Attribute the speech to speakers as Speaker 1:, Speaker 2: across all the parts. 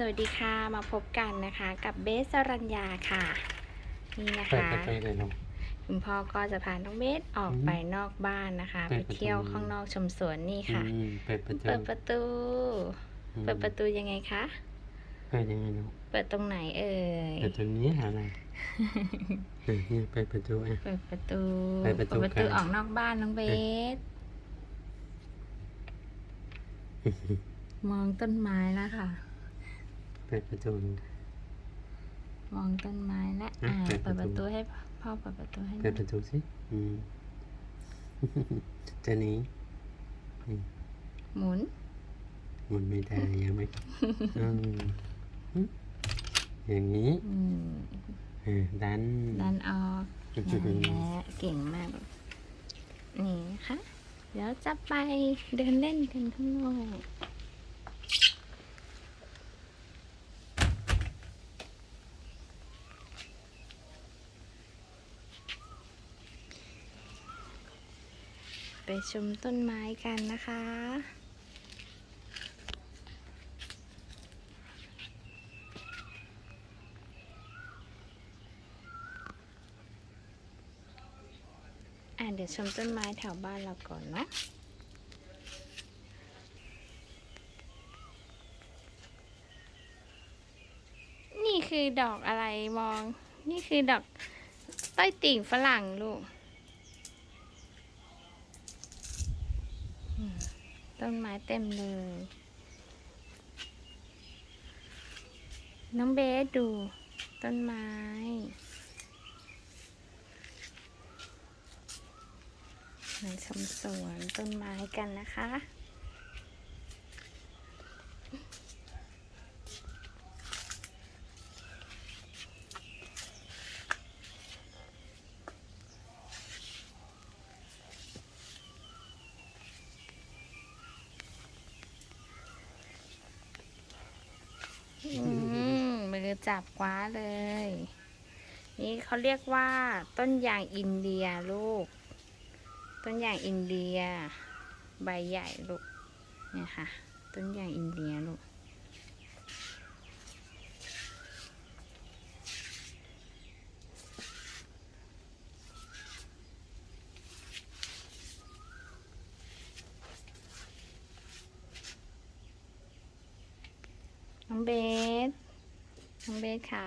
Speaker 1: สวัสดีค่ะมาพบกันนะคะกับเบสสรัญญาค่ะ นี่นะ
Speaker 2: เปิด
Speaker 1: คะ
Speaker 2: ประตูเลยลูก
Speaker 1: คุณพ่อก็จะพาน้องเบสออก
Speaker 2: อืม
Speaker 1: ไปนอกบ้านนะคะ
Speaker 2: เปิ
Speaker 1: ไป
Speaker 2: ดประตู
Speaker 1: เที่ยวข้างนอกชมสวนนี่ค่ะ
Speaker 2: อืมเปิดประตู
Speaker 1: เปิดประตู
Speaker 2: อืม
Speaker 1: เปิดประตูยังไงคะ
Speaker 2: เปิดยังไงลูก
Speaker 1: เปิดตรงไหนเอ่ย
Speaker 2: เปิดตรงนี้หาอะไรเออเนี่ยเปิดประตูอะ
Speaker 1: เปิดประตู
Speaker 2: เปิดประตู
Speaker 1: ประตู
Speaker 2: กัน
Speaker 1: ออกนอกบ้านน้องเบสมองต้นไม้แล้วค่ะ
Speaker 2: เปิดประตูลูก
Speaker 1: มองต้นไม้และ
Speaker 2: อะ
Speaker 1: อ่า
Speaker 2: เปิ
Speaker 1: เปิด
Speaker 2: ด
Speaker 1: ป
Speaker 2: ประ
Speaker 1: ระ
Speaker 2: ตู
Speaker 1: ตูให้พ่อเปิดประตูให้ห
Speaker 2: เปิ
Speaker 1: น่
Speaker 2: ด
Speaker 1: อย
Speaker 2: ประตูสิอืมจะหนี้
Speaker 1: หมุน
Speaker 2: หมุนไม่ได้ยังไม่อืมอืมอย่างนี้
Speaker 1: อืม
Speaker 2: เออดัน
Speaker 1: ดันออกนั่นแหละเก่งมาก นี่นะคะเดี๋ยวจะไปเดินเล่นกันข้างนอก ไปชมต้นไม้กันนะคะ อะเดี๋ยวชมต้นไม้แถวบ้านเราก่อนเนาะนี่คือดอกอะไรมอง นี่คือดอกต้อยติ่งฝรั่งลูกอืม ต้นไม้เต็มเลย น้องเบสดู ต้นไม้ มาชมสวนต้นไม้กันนะคะ อืมมื อจับคว้าเลย นี่เขาเรียกว่าต้นยางอินเดียลูก ต้นยางอินเดีย ใบใหญ่ลูกเนี่ยค่ะ ต้นยางอินเดียลูกน้องเบส น้องเบสขา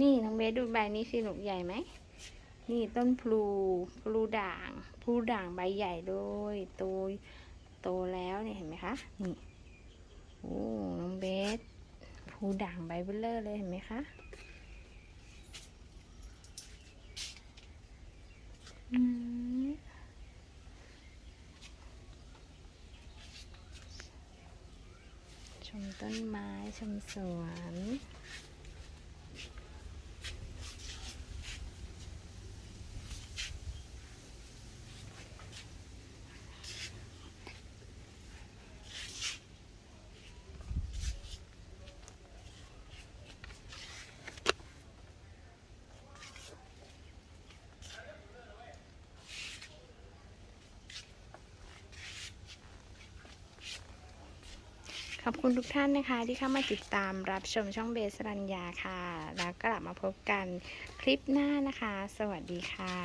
Speaker 1: นี่น้องเบสดูใบนี้สิลูกใหญ่ไหม นี่ต้นพลูพลูด่างพลูด่างใบใหญ่ด้วยโตโตแล้วเนี่ยเห็นไหมคะ นี่โอ้น้องเบสพลูด่างใบเบลเลอร์เลยเห็นไหมคะอืม ต้นไม้ชมสวน ขอบคุณทุกท่านนะคะที่เข้ามาติดตามรับชมช่องเบสรัญญาค่ะ แล้วกลับมาพบกันคลิปหน้านะคะ สวัสดีค่ะ